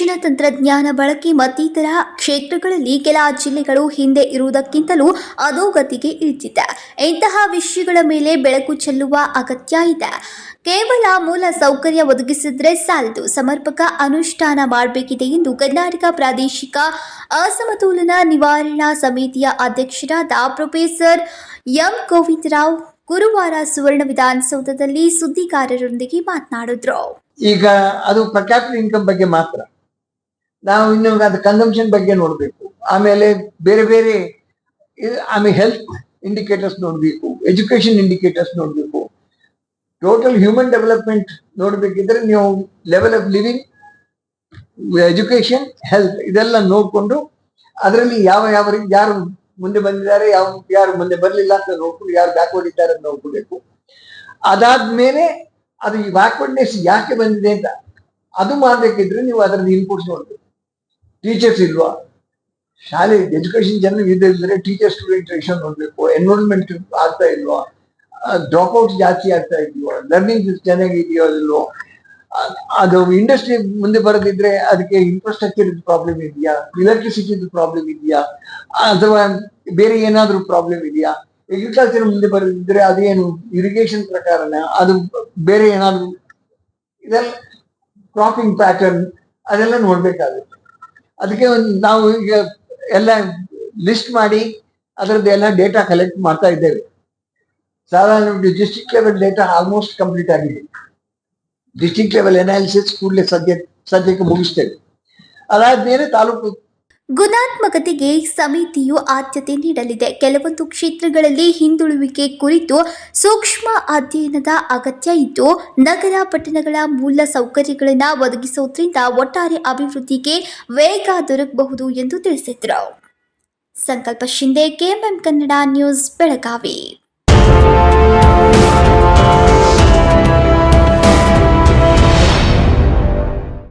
ಶಿಕ್ಷಣ ತಂತ್ರಜ್ಞಾನ ಬಳಕೆ ಮತ್ತಿತರ ಕ್ಷೇತ್ರಗಳಲ್ಲಿ ಕೆಲ ಜಿಲ್ಲೆಗಳು ಹಿಂದೆ ಇರುವುದಕ್ಕಿಂತಲೂ ಅಧೋಗತಿಗೆ ಇಳಿದಿದೆ. ಇಂತಹ ವಿಷಯಗಳ ಮೇಲೆ ಬೆಳಕು ಚೆಲ್ಲುವ ಅಗತ್ಯ ಇದೆ. ಕೇವಲ ಮೂಲ ಸೌಕರ್ಯ ಒದಗಿಸಿದ್ರೆ ಸಾಲದು. ಸಮರ್ಪಕ ಅನುಷ್ಠಾನ ಮಾಡಬೇಕಿದೆ ಎಂದು ಕರ್ನಾಟಕ ಪ್ರಾದೇಶಿಕ ಅಸಮತೋಲನ ನಿವಾರಣಾ ಸಮಿತಿಯ ಅಧ್ಯಕ್ಷರಾದ ಪ್ರೊಫೆಸರ್ ಎಂ. ಗೋವಿಂದರಾವ್ ಗುರುವಾರ ಸುವರ್ಣ ವಿಧಾನಸೌಧದಲ್ಲಿ ಸುದ್ದಿಗಾರರೊಂದಿಗೆ ಮಾತನಾಡಿದ್ರು. ಈಗ ಅದು ಪ್ರಕಾಪ್ ಇನ್ಕಮ್ ಬಗ್ಗೆ ಮಾತ್ರ. ನಾವು ಇನ್ನು ಅದು ಕನ್ಸಂಪ್ಷನ್ ಬಗ್ಗೆ ನೋಡಬೇಕು. ಆಮೇಲೆ ಬೇರೆ ಬೇರೆ ಆಮೇಲೆ ಹೆಲ್ತ್ ಇಂಡಿಕೇಟರ್ಸ್ ನೋಡಬೇಕು ಎಜುಕೇಶನ್ ಇಂಡಿಕೇಟರ್ಸ್ ನೋಡಬೇಕು. ಟೋಟಲ್ ಹ್ಯೂಮನ್ ಡೆವಲಪ್ಮೆಂಟ್ ನೋಡಬೇಕಿದ್ರೆ ನೀವು level of living education health ಇದೆಲ್ಲ ನೋಡಿಕೊಂಡು ಅದರಲ್ಲಿ ಯಾವ ಯಾವ ಯಾರು ಮುಂದೆ ಬಂದಿದ್ದಾರೆ, ಯಾವ ಯಾರು ಮುಂದೆ ಬರಲಿಲ್ಲ ಅಂತ ನೋಡ್ಕೊಂಡು ಯಾರು ಬ್ಯಾಕ್ವರ್ಡ್ ಇದ್ದಾರೆ ಅಂತ ನೋಡ್ಕೋಬೇಕು. ಅದಾದ್ಮೇಲೆ ಅದು ಈ ಬ್ಯಾಕ್ವರ್ಡ್ನೆಸ್ ಯಾಕೆ ಬಂದಿದೆ ಅಂತ ಅದು ಮಾಡಬೇಕಿದ್ರೆ ನೀವು ಅದರಲ್ಲಿ ಇನ್ಪುಟ್ಸ್ ನೋಡ್ಬೇಕು. ಟೀಚರ್ಸ್ ಇಲ್ವಾ? ಶಾಲೆ ಎಜುಕೇಶನ್ ಜನ ಇದ್ರೆ ಟೀಚರ್ ಸ್ಟೂಡೆಂಟ್ ರೇಷನ್ ನೋಡಬೇಕು ಎನ್ರೋಲ್ಮೆಂಟ್ ಆಗ್ತಾ ಇಲ್ವಾ? ಡ್ರಾಪ್ಔಟ್ ಜಾಸ್ತಿ ಆಗ್ತಾ ಇದೆಯೋ? ಲರ್ನಿಂಗ್ ಚೆನ್ನಾಗಿದೆಯೋ ಇಲ್ವೋ? ಅದು ಇಂಡಸ್ಟ್ರಿ ಮುಂದೆ ಬರದಿದ್ರೆ ಅದಕ್ಕೆ ಇನ್ಫ್ರಾಸ್ಟ್ರಕ್ಚರ್ ಪ್ರಾಬ್ಲಮ್ ಇದೆಯಾ? ಇಲೆಕ್ಟ್ರಿಸಿಟಿ ಪ್ರಾಬ್ಲಮ್ ಇದೆಯಾ? ಅಥವಾ ಬೇರೆ ಏನಾದ್ರೂ ಪ್ರಾಬ್ಲಮ್ ಇದೆಯಾ? ಎಗ್ರಿಕಲ್ಚರ್ ಮುಂದೆ ಬರದಿದ್ರೆ ಅದೇನು ಇರಿಗೇಷನ್ ಪ್ರಕಾರನ? ಅದು ಬೇರೆ ಏನಾದ್ರು ಇದೆಲ್ಲ ಕ್ರಾಪಿಂಗ್ ಪ್ಯಾಟರ್ನ್ ಅದೆಲ್ಲ ನೋಡ್ಬೇಕಾಗುತ್ತೆ. ಅದಕ್ಕೆ ಒಂದು ನಾವು ಈಗ ಎಲ್ಲ ಲಿಸ್ಟ್ ಮಾಡಿ ಅದರದ್ದು ಎಲ್ಲ ಡೇಟಾ ಕಲೆಕ್ಟ್ ಮಾಡ್ತಾ ಇದ್ದೇವೆ. ಸಾಧಾರಣ district level data almost complete ಆಗಿದೆ. ಡಿಸ್ಟ್ರಿಕ್ಟ್ ಲೆವೆಲ್ ಅನಾಲಿಸಿಸ್ ಕೂಡಲೇ ಸದ್ಯ ಸದ್ಯಕ್ಕೆ ಮುಗಿಸ್ತೇವೆ. ಅದಾದ್ಮೇಲೆ ತಾಲೂಕು ಗುಣಾತ್ಮಕತೆಗೆ ಸಮಿತಿಯು ಆದ್ಯತೆ ನೀಡಲಿದೆ. ಕೆಲವೊಂದು ಕ್ಷೇತ್ರಗಳಲ್ಲಿ ಹಿಂದುಳುವಿಕೆ ಕುರಿತು ಸೂಕ್ಷ್ಮ ಅಧ್ಯಯನದ ಅಗತ್ಯ ಇದ್ದು, ನಗರ ಪಟ್ಟಣಗಳ ಮೂಲ ಸೌಕರ್ಯಗಳನ್ನು ಒದಗಿಸುವುದರಿಂದ ಒಟ್ಟಾರೆ ಅಭಿವೃದ್ಧಿಗೆ ವೇಗ ದೊರಕಬಹುದು ಎಂದು ತಿಳಿಸಿದರು. Sankalp Shinde KMM Kannada news, Belagavi.